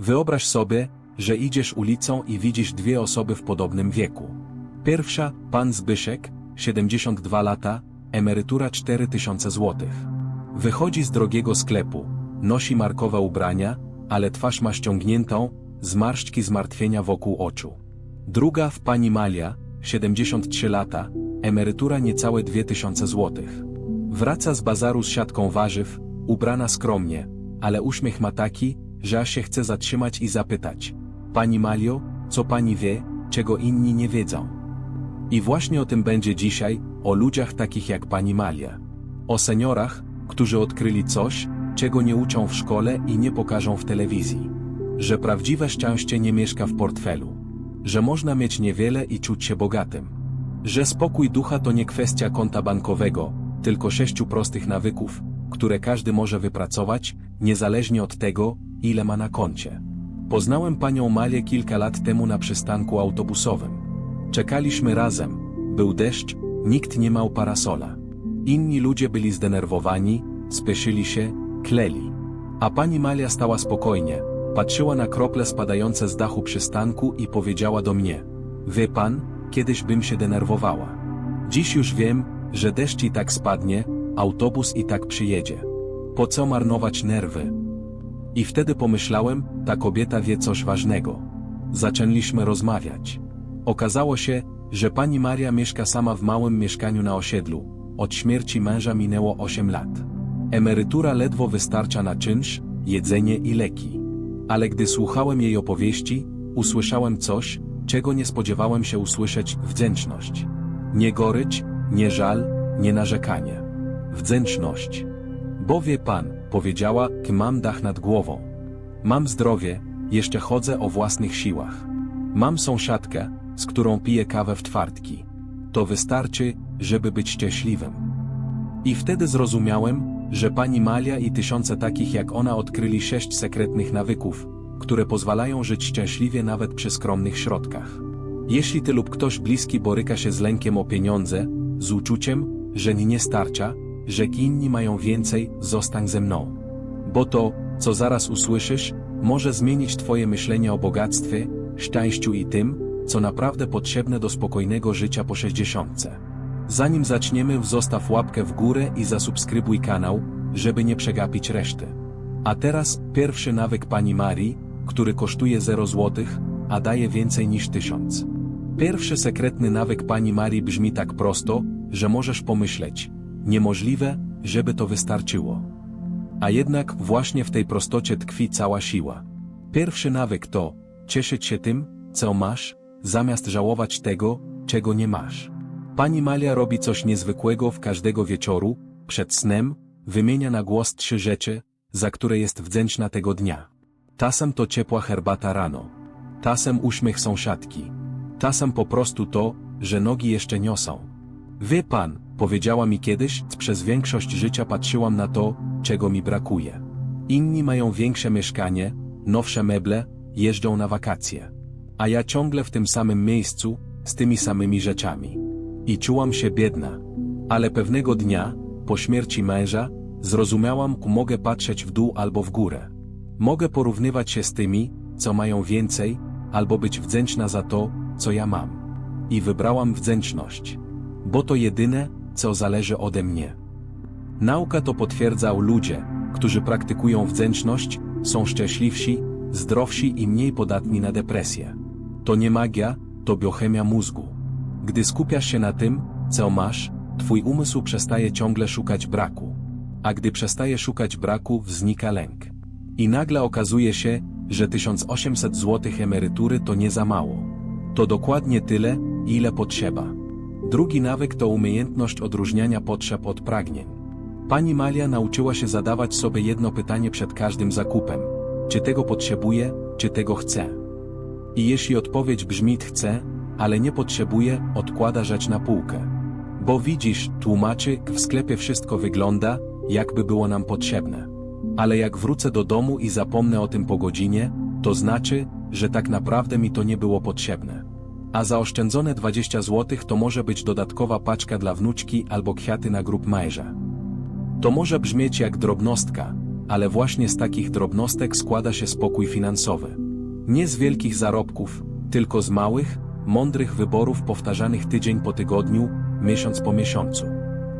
Wyobraź sobie, że idziesz ulicą i widzisz dwie osoby w podobnym wieku. Pierwsza, pan Zbyszek, 72 lata, emerytura 4000 zł. Wychodzi z drogiego sklepu, nosi markowe ubrania, ale twarz ma ściągniętą, zmarszczki zmartwienia wokół oczu. Druga, w pani Malia, 73 lata, emerytura niecałe 2000 zł. Wraca z bazaru z siatką warzyw, ubrana skromnie, ale uśmiech ma taki, że aż się chce zatrzymać i zapytać. Pani Malio, co pani wie, czego inni nie wiedzą? I właśnie o tym będzie dzisiaj, o ludziach takich jak pani Malia. O seniorach, którzy odkryli coś, czego nie uczą w szkole i nie pokażą w telewizji. Że prawdziwe szczęście nie mieszka w portfelu. Że można mieć niewiele i czuć się bogatym. Że spokój ducha to nie kwestia konta bankowego, tylko sześciu prostych nawyków, które każdy może wypracować, niezależnie od tego, ile ma na koncie. Poznałem panią Malię kilka lat temu na przystanku autobusowym. Czekaliśmy razem, był deszcz, nikt nie miał parasola. Inni ludzie byli zdenerwowani, spieszyli się, kleli. A pani Malia stała spokojnie, patrzyła na krople spadające z dachu przystanku i powiedziała do mnie: Wie pan, kiedyś bym się denerwowała. Dziś już wiem, że deszcz i tak spadnie, autobus i tak przyjedzie. Po co marnować nerwy? I wtedy pomyślałem, ta kobieta wie coś ważnego. Zaczęliśmy rozmawiać. Okazało się, że pani Maria mieszka sama w małym mieszkaniu na osiedlu. Od śmierci męża minęło 8 lat. Emerytura ledwo wystarcza na czynsz, jedzenie i leki. Ale gdy słuchałem jej opowieści, usłyszałem coś, czego nie spodziewałem się usłyszeć wdzięczność. Nie gorycz, nie żal, nie narzekanie. Wdzięczność. Bo wie pan, powiedziała, k mam dach nad głową. Mam zdrowie, jeszcze chodzę o własnych siłach. Mam sąsiadkę, z którą piję kawę w czwartki. To wystarczy, żeby być szczęśliwym. I wtedy zrozumiałem, że pani Malia i tysiące takich jak ona odkryli sześć sekretnych nawyków, które pozwalają żyć szczęśliwie nawet przy skromnych środkach. Jeśli ty lub ktoś bliski boryka się z lękiem o pieniądze, z uczuciem, że nie starcza, że inni mają więcej, zostań ze mną. Bo to, co zaraz usłyszysz, może zmienić Twoje myślenie o bogactwie, szczęściu i tym, co naprawdę potrzebne do spokojnego życia po 60. Zanim zaczniemy, zostaw łapkę w górę i zasubskrybuj kanał, żeby nie przegapić reszty. A teraz pierwszy nawyk pani Marii, który kosztuje 0 zł, a daje więcej niż 1000. Pierwszy sekretny nawyk pani Marii brzmi tak prosto, że możesz pomyśleć, niemożliwe, żeby to wystarczyło. A jednak właśnie w tej prostocie tkwi cała siła. Pierwszy nawyk to cieszyć się tym, co masz, zamiast żałować tego, czego nie masz. Pani Malia robi coś niezwykłego w każdego wieczoru, przed snem, wymienia na głos trzy rzeczy, za które jest wdzięczna tego dnia. Czasem to ciepła herbata rano. Czasem uśmiech sąsiadki. Czasem po prostu to, że nogi jeszcze niosą. Wie pan, powiedziała mi kiedyś, przez większość życia patrzyłam na to, czego mi brakuje. Inni mają większe mieszkanie, nowsze meble, jeżdżą na wakacje. A ja ciągle w tym samym miejscu, z tymi samymi rzeczami. I czułam się biedna. Ale pewnego dnia, po śmierci męża, zrozumiałam, ku mogę patrzeć w dół albo w górę. Mogę porównywać się z tymi, co mają więcej, albo być wdzięczna za to, co ja mam. I wybrałam wdzięczność. Bo to jedyne, co zależy ode mnie. Nauka to potwierdzał ludzie, którzy praktykują wdzięczność, są szczęśliwsi, zdrowsi i mniej podatni na depresję. To nie magia, to biochemia mózgu. Gdy skupiasz się na tym, co masz, twój umysł przestaje ciągle szukać braku. A gdy przestaje szukać braku, znika lęk. I nagle okazuje się, że 1800 zł emerytury to nie za mało. To dokładnie tyle, ile potrzeba. Drugi nawyk to umiejętność odróżniania potrzeb od pragnień. Pani Malia nauczyła się zadawać sobie jedno pytanie przed każdym zakupem. Czy tego potrzebuję, czy tego chcę? I jeśli odpowiedź brzmi chcę, ale nie potrzebuję, odkłada rzecz na półkę. Bo widzisz, tłumaczy, w sklepie wszystko wygląda, jakby było nam potrzebne. Ale jak wrócę do domu i zapomnę o tym po godzinie, to znaczy, że tak naprawdę mi to nie było potrzebne. A zaoszczędzone 20 zł to może być dodatkowa paczka dla wnuczki albo kwiaty na grób męża. To może brzmieć jak drobnostka, ale właśnie z takich drobnostek składa się spokój finansowy. Nie z wielkich zarobków, tylko z małych, mądrych wyborów powtarzanych tydzień po tygodniu, miesiąc po miesiącu.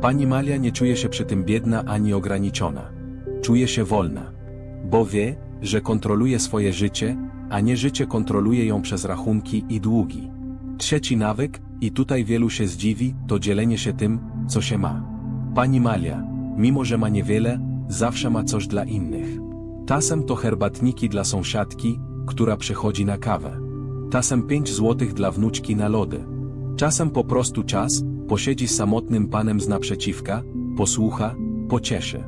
Pani Malia nie czuje się przy tym biedna ani ograniczona. Czuje się wolna. Bo wie, że kontroluje swoje życie, a nie życie kontroluje ją przez rachunki i długi. Trzeci nawyk, i tutaj wielu się zdziwi, to dzielenie się tym, co się ma. Pani Malia, mimo że ma niewiele, zawsze ma coś dla innych. Czasem to herbatniki dla sąsiadki, która przychodzi na kawę. Czasem 5 złotych dla wnuczki na lody. Czasem po prostu czas, posiedzi samotnym panem z naprzeciwka, posłucha, pocieszy.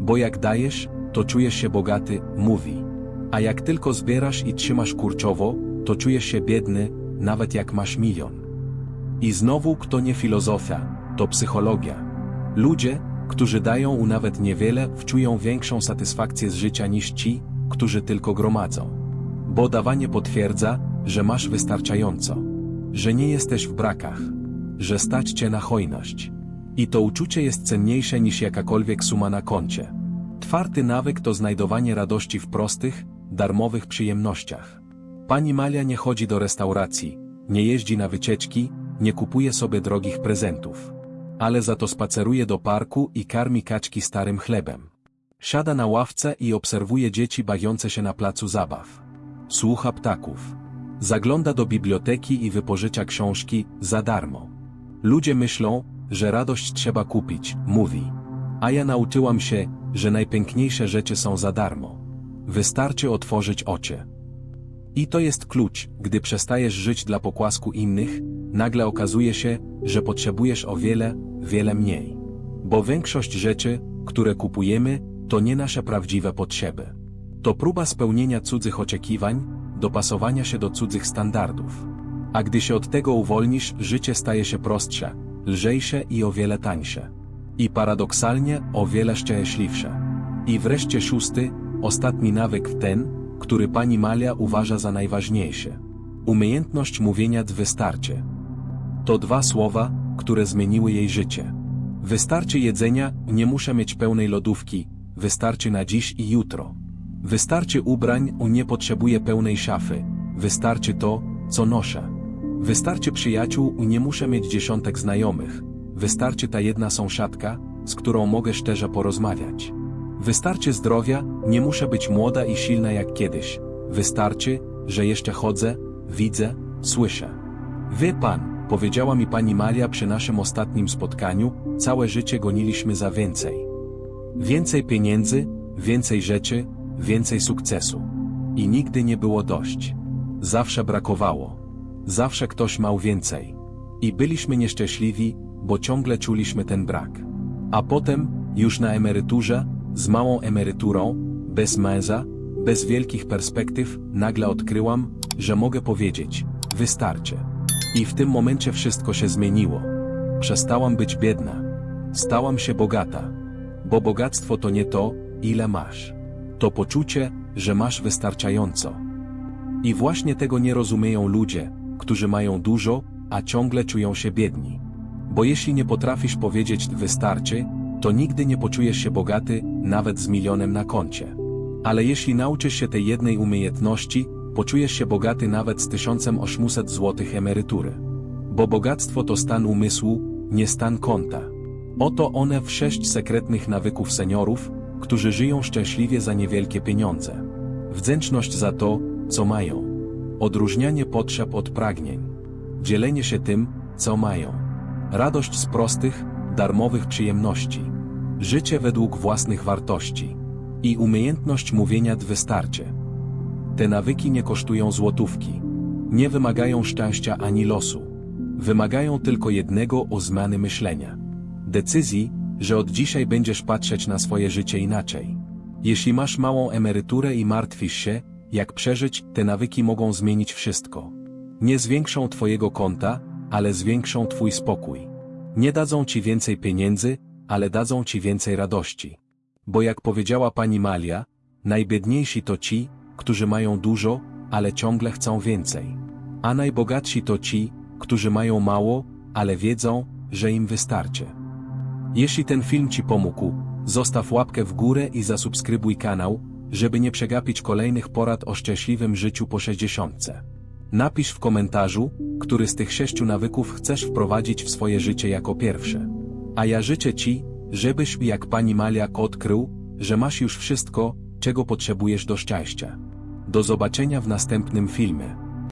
Bo jak dajesz, to czujesz się bogaty, mówi. A jak tylko zbierasz i trzymasz kurczowo, to czujesz się biedny, nawet jak masz milion. I znowu kto nie filozofia, to psychologia. Ludzie, którzy dają u nawet niewiele, wczują większą satysfakcję z życia niż ci, którzy tylko gromadzą. Bo dawanie potwierdza, że masz wystarczająco, że nie jesteś w brakach, że stać cię na hojność. I to uczucie jest cenniejsze niż jakakolwiek suma na koncie. Czwarty nawyk to znajdowanie radości w prostych, darmowych przyjemnościach. Pani Malia nie chodzi do restauracji, nie jeździ na wycieczki, nie kupuje sobie drogich prezentów. Ale za to spaceruje do parku i karmi kaczki starym chlebem. Siada na ławce i obserwuje dzieci bawiące się na placu zabaw. Słucha ptaków. Zagląda do biblioteki i wypożycza książki za darmo. Ludzie myślą, że radość trzeba kupić, mówi. A ja nauczyłam się, że najpiękniejsze rzeczy są za darmo. Wystarczy otworzyć oczy. I to jest klucz, gdy przestajesz żyć dla pokłasku innych, nagle okazuje się, że potrzebujesz o wiele, wiele mniej. Bo większość rzeczy, które kupujemy, to nie nasze prawdziwe potrzeby. To próba spełnienia cudzych oczekiwań, dopasowania się do cudzych standardów. A gdy się od tego uwolnisz, życie staje się prostsze, lżejsze i o wiele tańsze. I paradoksalnie o wiele szczęśliwsze. I wreszcie szósty, ostatni nawyk ten, który pani Malia uważa za najważniejszy. Umiejętność mówienia wystarczy. To dwa słowa, które zmieniły jej życie. Wystarczy jedzenia, nie muszę mieć pełnej lodówki, wystarczy na dziś i jutro. Wystarczy ubrań, nie potrzebuję pełnej szafy, wystarczy to, co noszę. Wystarczy przyjaciół, nie muszę mieć dziesiątek znajomych, wystarczy ta jedna sąsiadka, z którą mogę szczerze porozmawiać. Wystarczy zdrowia, nie muszę być młoda i silna jak kiedyś. Wystarczy, że jeszcze chodzę, widzę, słyszę. Wie pan, powiedziała mi pani Maria przy naszym ostatnim spotkaniu, całe życie goniliśmy za więcej. Więcej pieniędzy, więcej rzeczy, więcej sukcesu. I nigdy nie było dość. Zawsze brakowało. Zawsze ktoś miał więcej. I byliśmy nieszczęśliwi, bo ciągle czuliśmy ten brak. A potem, już na emeryturze, z małą emeryturą, bez męża, bez wielkich perspektyw, nagle odkryłam, że mogę powiedzieć, wystarczy. I w tym momencie wszystko się zmieniło. Przestałam być biedna. Stałam się bogata. Bo bogactwo to nie to, ile masz. To poczucie, że masz wystarczająco. I właśnie tego nie rozumieją ludzie, którzy mają dużo, a ciągle czują się biedni. Bo jeśli nie potrafisz powiedzieć wystarczy, to nigdy nie poczujesz się bogaty, nawet z milionem na koncie. Ale jeśli nauczysz się tej jednej umiejętności, poczujesz się bogaty nawet z 1800 zł emerytury. Bo bogactwo to stan umysłu, nie stan konta. Oto one w sześć sekretnych nawyków seniorów, którzy żyją szczęśliwie za niewielkie pieniądze. Wdzięczność za to, co mają. Odróżnianie potrzeb od pragnień. Dzielenie się tym, co mają. Radość z prostych, darmowych przyjemności. Życie według własnych wartości. I umiejętność mówienia wystarczy. Te nawyki nie kosztują złotówki. Nie wymagają szczęścia ani losu. Wymagają tylko jednego o zmiany myślenia. Decyzji, że od dzisiaj będziesz patrzeć na swoje życie inaczej. Jeśli masz małą emeryturę i martwisz się, jak przeżyć, te nawyki mogą zmienić wszystko. Nie zwiększą Twojego konta, ale zwiększą Twój spokój. Nie dadzą Ci więcej pieniędzy, ale dadzą Ci więcej radości. Bo jak powiedziała pani Malia, najbiedniejsi to ci, którzy mają dużo, ale ciągle chcą więcej. A najbogatsi to ci, którzy mają mało, ale wiedzą, że im wystarczy. Jeśli ten film Ci pomógł, Zostaw łapkę w górę i zasubskrybuj kanał, żeby nie przegapić kolejnych porad o szczęśliwym życiu po 60. Napisz w komentarzu, który z tych sześciu nawyków chcesz wprowadzić w swoje życie jako pierwszy. A ja życzę Ci, żebyś jak pani Maliak odkrył, że masz już wszystko, czego potrzebujesz do szczęścia. Do zobaczenia w następnym filmie.